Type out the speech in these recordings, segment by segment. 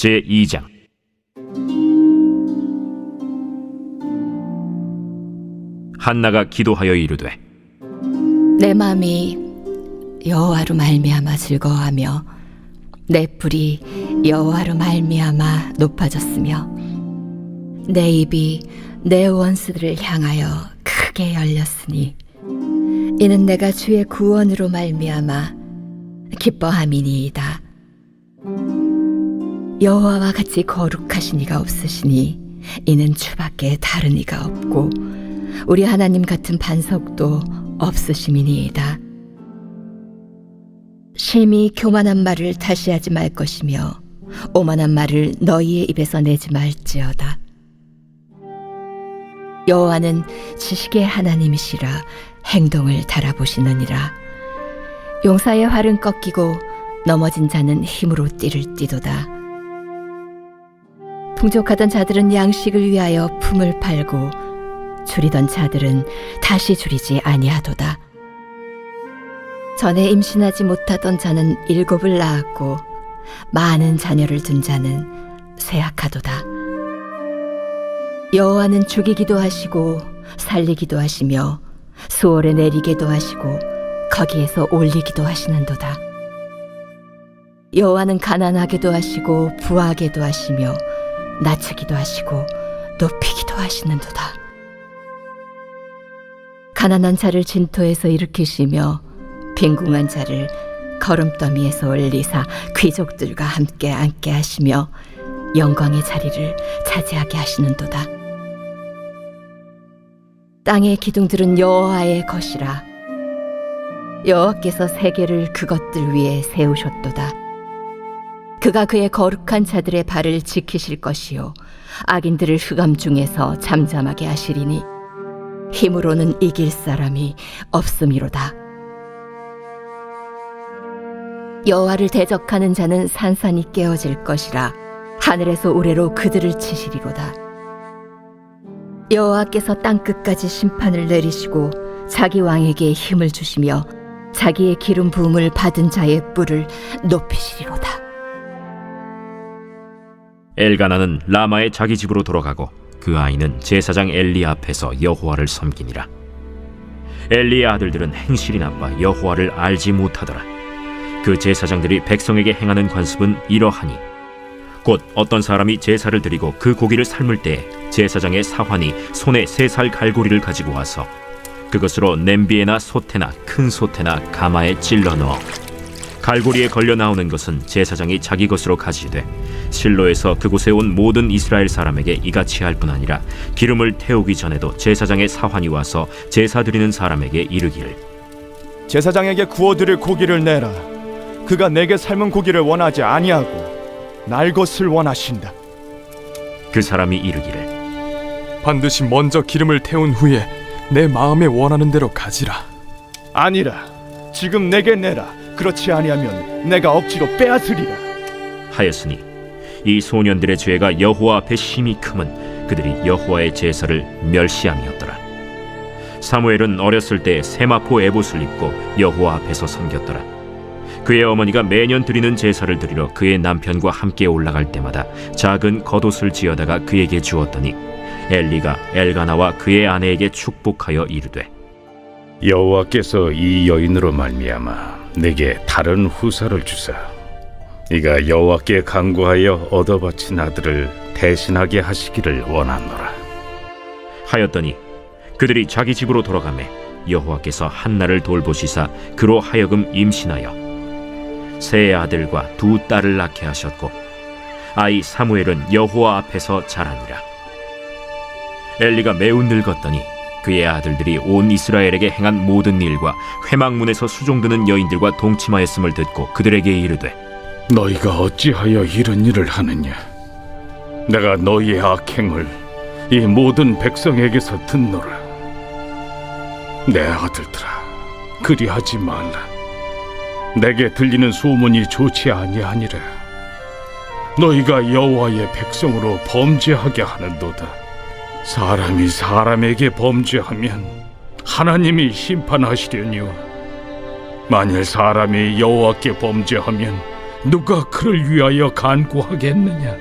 제 2장. 한나가 기도하여 이르되 내 마음이 여호와로 말미암아 즐거워하며 내 뿔이 여호와로 말미암아 높아졌으며 내 입이 내 원수들을 향하여 크게 열렸으니 이는 내가 주의 구원으로 말미암아 기뻐함이니이다 여호와와 같이 거룩하신 이가 없으시니 이는 주밖에 다른 이가 없고 우리 하나님 같은 반석도 없으심이니이다. 심히 교만한 말을 다시 하지 말 것이며 오만한 말을 너희의 입에서 내지 말지어다. 여호와는 지식의 하나님이시라 행동을 달아보시느니라. 용사의 활은 꺾이고 넘어진 자는 힘으로 띠를 띠도다. 풍족하던 자들은 양식을 위하여 품을 팔고 줄이던 자들은 다시 줄이지 아니하도다. 전에 임신하지 못하던 자는 일곱을 낳았고 많은 자녀를 둔 자는 쇠약하도다. 여호와는 죽이기도 하시고 살리기도 하시며 수월에 내리게도 하시고 거기에서 올리기도 하시는도다. 여호와는 가난하게도 하시고 부하게도 하시며 낮추기도 하시고 높이기도 하시는도다. 가난한 자를 진토에서 일으키시며 빈궁한 자를 걸음더미에서 올리사 귀족들과 함께 앉게 하시며 영광의 자리를 차지하게 하시는도다. 땅의 기둥들은 여호와의 것이라 여호와께서 세계를 그것들 위에 세우셨도다. 그가 그의 거룩한 자들의 발을 지키실 것이요 악인들을 흑암 중에서 잠잠하게 하시리니 힘으로는 이길 사람이 없음이로다. 여호와를 대적하는 자는 산산이 깨어질 것이라 하늘에서 우레로 그들을 치시리로다. 여호와께서 땅 끝까지 심판을 내리시고 자기 왕에게 힘을 주시며 자기의 기름 부음을 받은 자의 뿔을 높이시리로다. 엘가나는 라마의 자기 집으로 돌아가고 그 아이는 제사장 엘리 앞에서 여호와를 섬기니라. 엘리의 아들들은 행실이 나빠 여호와를 알지 못하더라. 그 제사장들이 백성에게 행하는 관습은 이러하니 곧 어떤 사람이 제사를 드리고 그 고기를 삶을 때 제사장의 사환이 손에 세 살 갈고리를 가지고 와서 그것으로 냄비에나 솥에나 큰 솥에나 가마에 찔러 넣어 갈고리에 걸려 나오는 것은 제사장이 자기 것으로 가지되 실로에서 그곳에 온 모든 이스라엘 사람에게 이같이 할 뿐 아니라 기름을 태우기 전에도 제사장의 사환이 와서 제사 드리는 사람에게 이르기를 제사장에게 구워 드릴 고기를 내라. 그가 내게 삶은 고기를 원하지 아니하고 날 것을 원하신다. 그 사람이 이르기를 반드시 먼저 기름을 태운 후에 내 마음에 원하는 대로 가지라. 아니라 지금 내게 내라. 그렇지 아니하면 내가 억지로 빼앗으리라. 하였으니 이 소년들의 죄가 여호와 앞에 심히 크면 그들이 여호와의 제사를 멸시함이었더라 사무엘은 어렸을 때 세마포 에봇을 입고 여호와 앞에서 섬겼더라 그의 어머니가 매년 드리는 제사를 드리러 그의 남편과 함께 올라갈 때마다 작은 겉옷을 지어다가 그에게 주었더니 엘리가 엘가나와 그의 아내에게 축복하여 이르되 여호와께서 이 여인으로 말미암아 내게 다른 후사를 주사. 이가 여호와께 간구하여 얻어바친 아들을 대신하게 하시기를 원하노라. 하였더니 그들이 자기 집으로 돌아가매 여호와께서 한나를 돌보시사 그로 하여금 임신하여 세 아들과 두 딸을 낳게 하셨고 아이 사무엘은 여호와 앞에서 자라니라. 엘리가 매우 늙었더니 그의 아들들이 온 이스라엘에게 행한 모든 일과 회막문에서 수종드는 여인들과 동침하였음을 듣고 그들에게 이르되 너희가 어찌하여 이런 일을 하느냐? 내가 너희의 악행을 이 모든 백성에게서 듣노라. 내 아들들아 그리하지 말라. 내게 들리는 소문이 좋지 아니하니라. 너희가 여호와의 백성으로 범죄하게 하는도다 사람이 사람에게 범죄하면 하나님이 심판하시려니와 만일 사람이 여호와께 범죄하면 누가 그를 위하여 간구하겠느냐?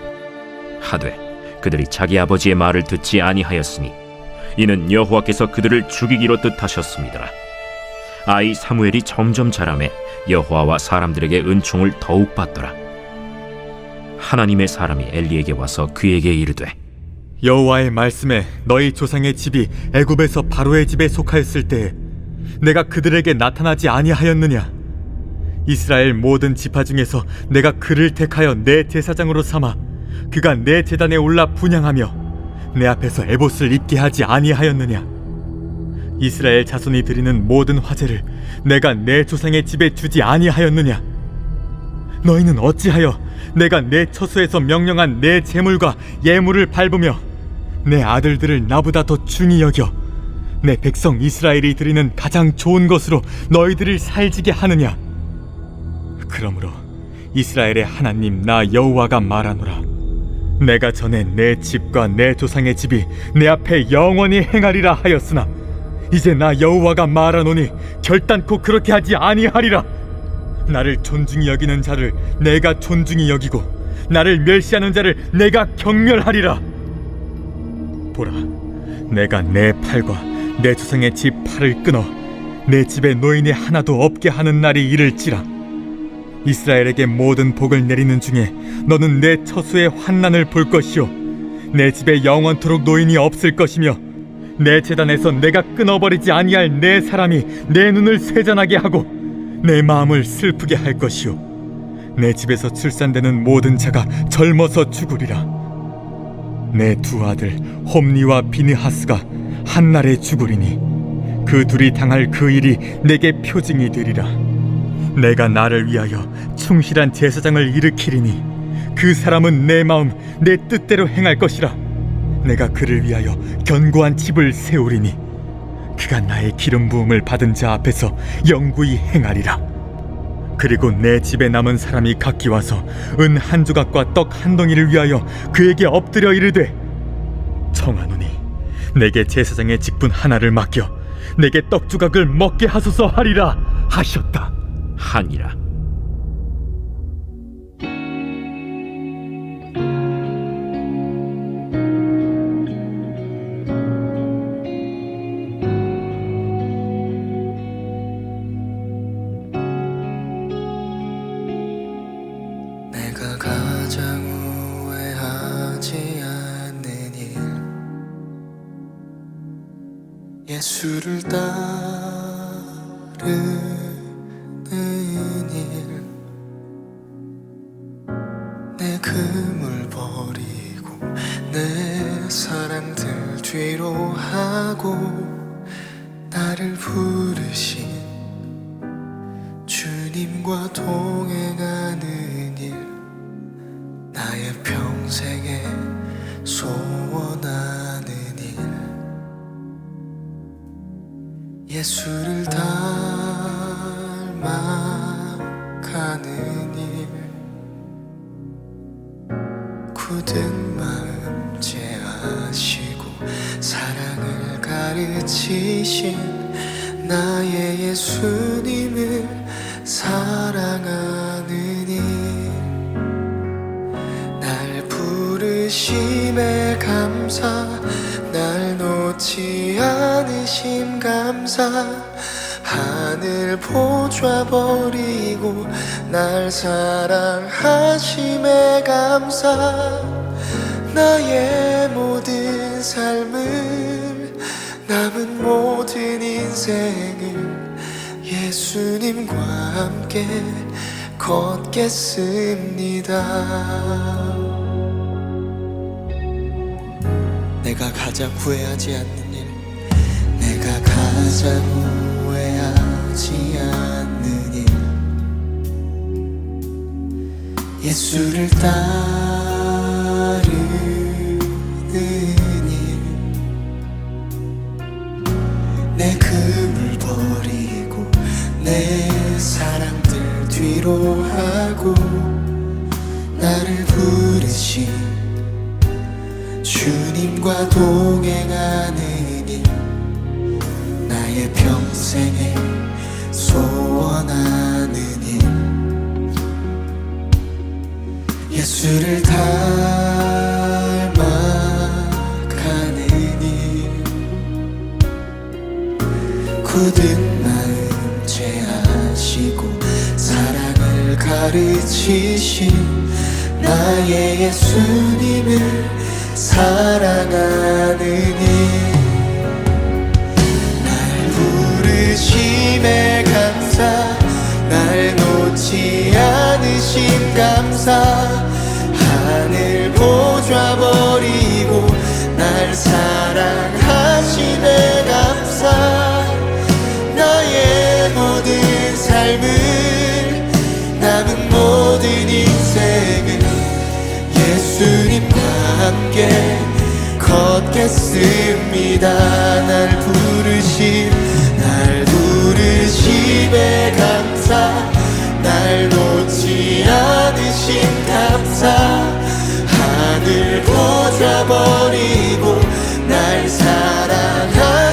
하되 그들이 자기 아버지의 말을 듣지 아니하였으니 이는 여호와께서 그들을 죽이기로 뜻하셨습니다. 아이 사무엘이 점점 자라매 여호와와 사람들에게 은총을 더욱 받더라. 하나님의 사람이 엘리에게 와서 그에게 이르되 여호와의 말씀에 너희 조상의 집이 애굽에서 바로의 집에 속하였을 때에 내가 그들에게 나타나지 아니하였느냐? 이스라엘 모든 지파 중에서 내가 그를 택하여 내 제사장으로 삼아 그가 내 제단에 올라 분양하며 내 앞에서 에봇을 입게 하지 아니하였느냐? 이스라엘 자손이 드리는 모든 화제를 내가 내 조상의 집에 주지 아니하였느냐? 너희는 어찌하여 내가 내 처소에서 명령한 내 재물과 예물을 밟으며 내 아들들을 나보다 더 중히 여겨. 내 백성 이스라엘이 드리는 가장 좋은 것으로 너희들을 살지게 하느냐? 그러므로 이스라엘의 하나님 나 여호와가 말하노라. 내가 전에 내 집과 내 조상의 집이 내 앞에 영원히 행하리라 하였으나 이제 나 여호와가 말하노니 결단코 그렇게 하지 아니하리라. 나를 존중히 여기는 자를 내가 존중히 여기고 나를 멸시하는 자를 내가 경멸하리라 보라. 내가 내 팔과 내 조상의 집 팔을 끊어 내 집에 노인이 하나도 없게 하는 날이 이를지라. 이스라엘에게 모든 복을 내리는 중에 너는 내 처수의 환난을 볼 것이요 내 집에 영원토록 노인이 없을 것이며 내 재단에서 내가 끊어버리지 아니할 내 사람이 내 눈을 쇠잔하게 하고 내 마음을 슬프게 할 것이요 내 집에서 출산되는 모든 자가 젊어서 죽으리라 내 두 아들 홈니와 비느하스가 한날에 죽으리니 그 둘이 당할 그 일이 내게 표징이 되리라. 내가 나를 위하여 충실한 제사장을 일으키리니 그 사람은 내 마음 내 뜻대로 행할 것이라. 내가 그를 위하여 견고한 집을 세우리니 그가 나의 기름 부음을 받은 자 앞에서 영구히 행하리라 그리고 내 집에 남은 사람이 각기 와서 은 한 조각과 떡 한 덩이를 위하여 그에게 엎드려 이르되 청하노니 내게 제사장의 직분 하나를 맡겨 내게 떡 조각을 먹게 하소서 하리라 하셨다 하니라. 따르는 일내 금을 버리고 내 사랑들 뒤로 하고 나를 부르신 주님과 동행하는 일 나의 평생에 소원 예수를 닮아가는 일. 굳은 마음 제하시고 사랑을 가르치신 나의 예수님을 사랑하는 일. 날 부르심에 감사 날 놓지 않으심 감사 하늘 보좌 버리고 날 사랑하심에 감사 나의 모든 삶을 남은 모든 인생을 예수님과 함께 걷겠습니다. 내가 가장 후회하지 않는 일, 내가 가장 후회하지 않는 일, 예수를 따르는 일, 내 금을 버리고 내 사랑들 뒤로 하고 나를 부르신 주님과 동행하는 일 나의 평생에 소원하는 일 예수를 닮아가느니 굳은 마음 죄하시고 사랑을 가르치신 나의 예수님을 사랑하느니 날 부르심에 감사 날 놓지 않으심 감사. 하늘 보좌 버리고 날 사랑하심에 함께 걷겠습니다. 날 부르심 날 부르심에 감사. 날 놓지 않으신 감사. 하늘 보좌 버리고 날 사랑하심에